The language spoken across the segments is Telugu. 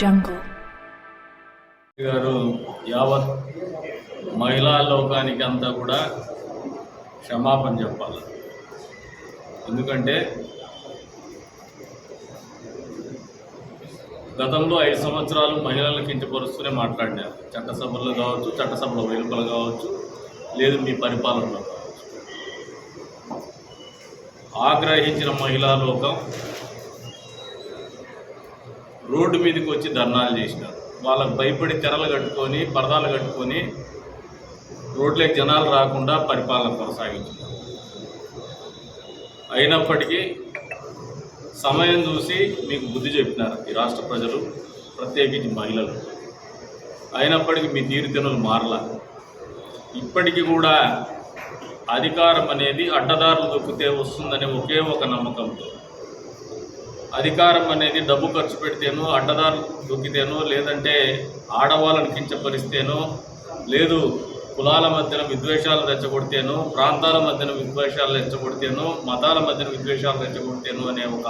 Jungle. గారు యావత్ మహిళా లోకానికి అంతా కూడా క్షమాపణ చెప్పాలి. ఎందుకంటే గతంలో ఐదు సంవత్సరాలు మహిళలను కించపరుస్తూనే మాట్లాడినారు. చట్టసభల్లో కావచ్చు చట్టసభలో వెలుపల కావచ్చు లేదు మీ పరిపాలనలో కావచ్చు. ఆగ్రహించిన మహిళా లోకం రోడ్డు మీదకి వచ్చి ధర్నాలు చేసినారు. వాళ్ళకు భయపడి తెరలు కట్టుకొని పరదాలు కట్టుకొని రోడ్లకి జనాలు రాకుండా పరిపాలన కొనసాగించారు అయినప్పటికీ సమయం చూసి మీకు బుద్ధి చెప్పినారు ఈ రాష్ట్ర ప్రజలు ప్రత్యేకించి మహిళలు. అయినప్పటికీ మీ తీరుతెనులు మారల. ఇప్పటికీ కూడా అధికారం అనేది అడ్డదారులు దొక్కితే వస్తుందనే ఒకే ఒక నమ్మకంతో. అధికారం అనేది డబ్బు ఖర్చు పెడితేనో అడ్డదారు దొక్కితేనో లేదంటే ఆడవాళ్ళని కించపరిస్తేనో లేదు కులాల మధ్యన విద్వేషాలు రెచ్చగొడితేనో ప్రాంతాల మధ్యన విద్వేషాలు రెచ్చగొడితేనో మతాల మధ్యన విద్వేషాలు రెచ్చగొడితేనో అనే ఒక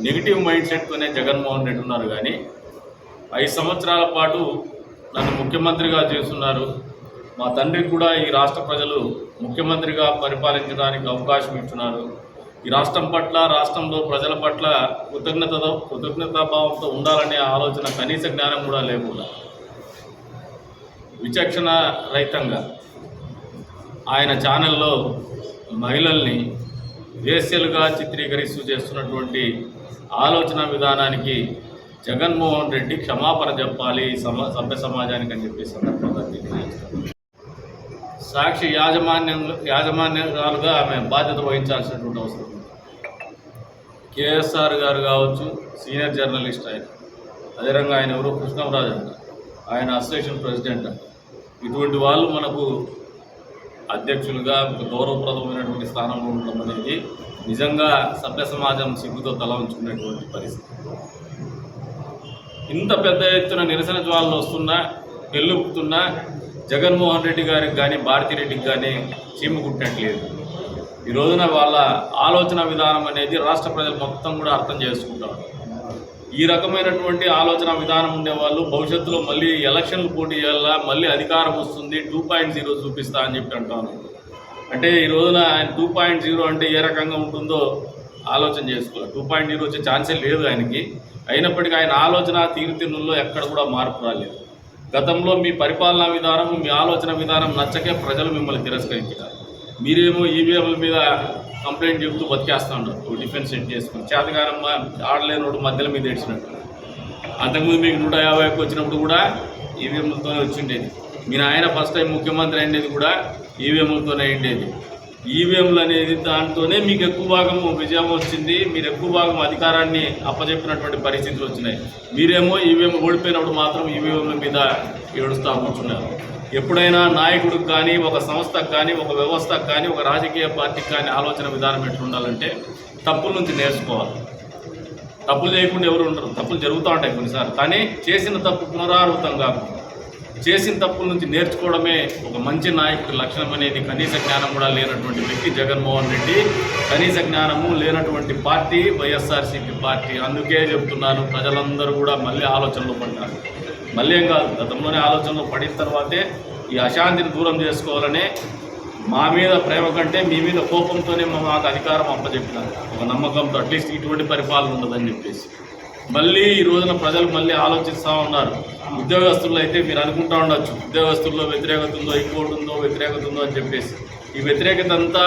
నెగిటివ్ మైండ్ సెట్తోనే జగన్మోహన్ రెడ్డి ఉన్నారు కానీ ఐదు సంవత్సరాల పాటు నన్ను ముఖ్యమంత్రిగా చేస్తున్నారు. మా తండ్రికి కూడా ఈ రాష్ట్ర ప్రజలు ముఖ్యమంత్రిగా పరిపాలించడానికి అవకాశం ఇస్తున్నారు ఈ రాష్ట్రం పట్ల రాష్ట్రంలో ప్రజల పట్ల కృతజ్ఞతతో కృతజ్ఞతాభావంతో ఉండాలనే ఆలోచన కనీస జ్ఞానం కూడా లేకుండా విచక్షణ రహితంగా ఆయన ఛానల్లో మహిళల్ని వేశ్యలుగా చిత్రీకరిస్తూ చేస్తున్నటువంటి ఆలోచన విధానానికి జగన్మోహన్ రెడ్డి క్షమాపణ చెప్పాలి సమ సభ్య సమాజానికి అని చెప్పి సందర్భంగా సాక్షి యాజమాన్యం యాజమాన్యాలుగా ఆమె బాధ్యత వహించాల్సినటువంటి అవసరం కేఎస్ఆర్ గారు కావచ్చు సీనియర్ జర్నలిస్ట్ ఆయన. అదేవిధంగా ఆయన ఎవరో కృష్ణంరాజు అంట. ఆయన అసోసియేషన్ ప్రెసిడెంట్ అంట. ఇటువంటి వాళ్ళు మనకు అధ్యక్షులుగా గౌరవప్రదమైనటువంటి స్థానంలో ఉండడం అనేది నిజంగా సభ్య సమాజం సిగ్గుతో తల ఉంచుకునేటువంటి పరిస్థితి. ఇంత పెద్ద ఎత్తున నిరసన జ్వాలలు వస్తున్నా పెళ్ళుపుతున్నా జగన్మోహన్ రెడ్డి గారికి కానీ భారతిరెడ్డికి కానీ చీమ కుట్టినట్లేదు ఈ రోజున వాళ్ళ ఆలోచన విధానం అనేది రాష్ట్ర ప్రజలు మొత్తం కూడా అర్థం చేసుకుంటారు. ఈ రకమైనటువంటి ఆలోచన విధానం ఉండేవాళ్ళు భవిష్యత్తులో మళ్ళీ ఎలక్షన్లు పోటీ చేయాలా మళ్ళీ అధికారం వస్తుంది టూ పాయింట్ జీరో చూపిస్తా అని చెప్పి అంటాను అంటే ఈ రోజున ఆయన టూ పాయింట్ జీరో అంటే ఏ రకంగా ఉంటుందో ఆలోచన చేసుకోవాలి. టూ పాయింట్ జీరో వచ్చే ఛాన్సే లేదు ఆయనకి. అయినప్పటికీ ఆయన ఆలోచన తీరుతెన్నుల్లో ఎక్కడ కూడా మార్పు రాలేదు. గతంలో మీ పరిపాలనా విధానం మీ ఆలోచన విధానం నచ్చకే ప్రజలు మిమ్మల్ని తిరస్కరించారు మీరేమో ఈవీఎంల మీద కంప్లైంట్ చెబుతూ బతికేస్తున్నాడు డిఫెన్స్ సెట్ చేసుకుని. చేతగానమ్మ ఆడలేని రోడ్డు మధ్యలో మీద ఏడ్చినట్టు అంతకుముందు మీకు నూట యాభైకి వచ్చినప్పుడు కూడా ఈవీఎంలతోనే వచ్చిండేది. మీ ఆయన ఫస్ట్ టైం ముఖ్యమంత్రి అయినది కూడా ఈవీఎంలతోనే అయ్యేది ఈవీఎంలు అనేది దాంతోనే మీకు ఎక్కువ భాగం విజయం వచ్చింది. మీరు ఎక్కువ భాగం అధికారాన్ని అప్పచెప్పినటువంటి పరిస్థితులు వచ్చినాయి. మీరేమో ఈవీఎం ఓడిపోయినప్పుడు మాత్రం ఈవీఎంల మీద ఏడుస్తూ కూర్చున్నారు. ఎప్పుడైనా నాయకుడికి కానీ ఒక సంస్థకు కానీ ఒక వ్యవస్థకు కానీ ఒక రాజకీయ పార్టీకి కానీ ఆలోచన విధానం ఎట్లుండాలంటే తప్పుల నుంచి నేర్చుకోవాలి. తప్పులు చేయకుండా ఎవరు ఉండరు. తప్పులు జరుగుతూ ఉంటాయి కొన్నిసార్లు. కానీ చేసిన తప్పు పునరావృతం కాకుండా చేసిన తప్పుల నుంచి నేర్చుకోవడమే ఒక మంచి నాయకుడి లక్షణం అనేది కనీస జ్ఞానం కూడా లేనటువంటి వ్యక్తి జగన్మోహన్ రెడ్డి. కనీస జ్ఞానము లేనటువంటి పార్టీ వైఎస్ఆర్సీపీ పార్టీ. అందుకే చెప్తున్నాను ప్రజలందరూ కూడా మళ్ళీ ఆలోచనలో పడ్డారు. మళ్ళీ ఏం కాదు గతంలోనే ఆలోచనలో పడిన తర్వాతే ఈ అశాంతిని దూరం చేసుకోవాలనే మా మీద ప్రేమ కంటే మీ మీద కోపంతోనే మాకు అధికారం అప్పచెప్పినారు. ఒక నమ్మకంతో అట్లీస్ట్ ఇటువంటి పరిపాలన ఉండదని చెప్పేసి. మళ్ళీ ఈ రోజున ప్రజలు మళ్ళీ ఆలోచిస్తూ ఉన్నారు. ఉద్యోగస్తుల్లో అయితే మీరు అనుకుంటా ఉండొచ్చు. ఉద్యోగస్తుల్లో వ్యతిరేకత ఉందో ఇంకోటి ఉందో వ్యతిరేకత ఉందో అని చెప్పేసి. ఈ వ్యతిరేకత అంతా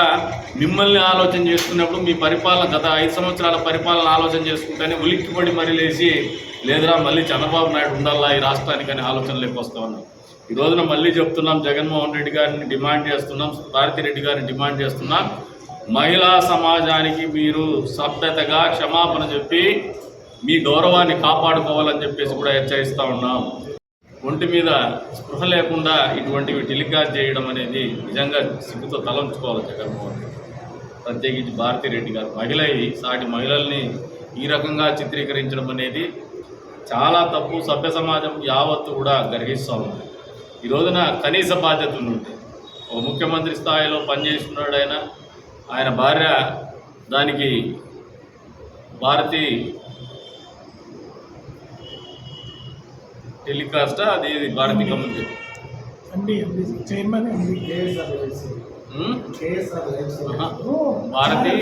మిమ్మల్ని ఆలోచన చేసుకున్నప్పుడు మీ పరిపాలన గత ఐదు సంవత్సరాల పరిపాలన ఆలోచన చేసుకుంటేనే ఉలిక్కిపడి మరీ లేచి లేదురా మళ్ళీ చంద్రబాబు నాయుడు ఉండాలా ఈ రాష్ట్రానికి అని ఆలోచనలోకి వస్తూ ఉన్నాం. ఈ రోజున మళ్ళీ చెప్తున్నాం జగన్మోహన్ రెడ్డి గారిని డిమాండ్ చేస్తున్నాం భారతిరెడ్డి గారిని డిమాండ్ చేస్తున్నాం. మహిళా సమాజానికి మీరు సభ్యతగా క్షమాపణ చెప్పి మీ గౌరవాన్ని కాపాడుకోవాలని చెప్పేసి కూడా హెచ్చరిస్తూ ఉన్నాం. ఒంటి మీద స్పృహ లేకుండా ఇటువంటివి టెలికాస్ట్ చేయడం అనేది నిజంగా సిగ్గుతో తలంచుకోవాలి జగన్మోహన్ రెడ్డి. ప్రత్యేకించి భారతిరెడ్డి గారు. మహిళ సాటి మహిళల్ని ఈ రకంగా చిత్రీకరించడం అనేది చాలా తప్పు. సభ్య సమాజం యావత్తు కూడా గర్హిస్తూ ఉంది. ఈ రోజున కనీస బాధ్యతలు ఉంటాయి ఒక ముఖ్యమంత్రి స్థాయిలో పనిచేస్తున్నాడు ఆయన. ఆయన భార్య దానికి భారతి టెలికాస్ట్? అది ఎండి ఎండి చైర్మన్. భారతి.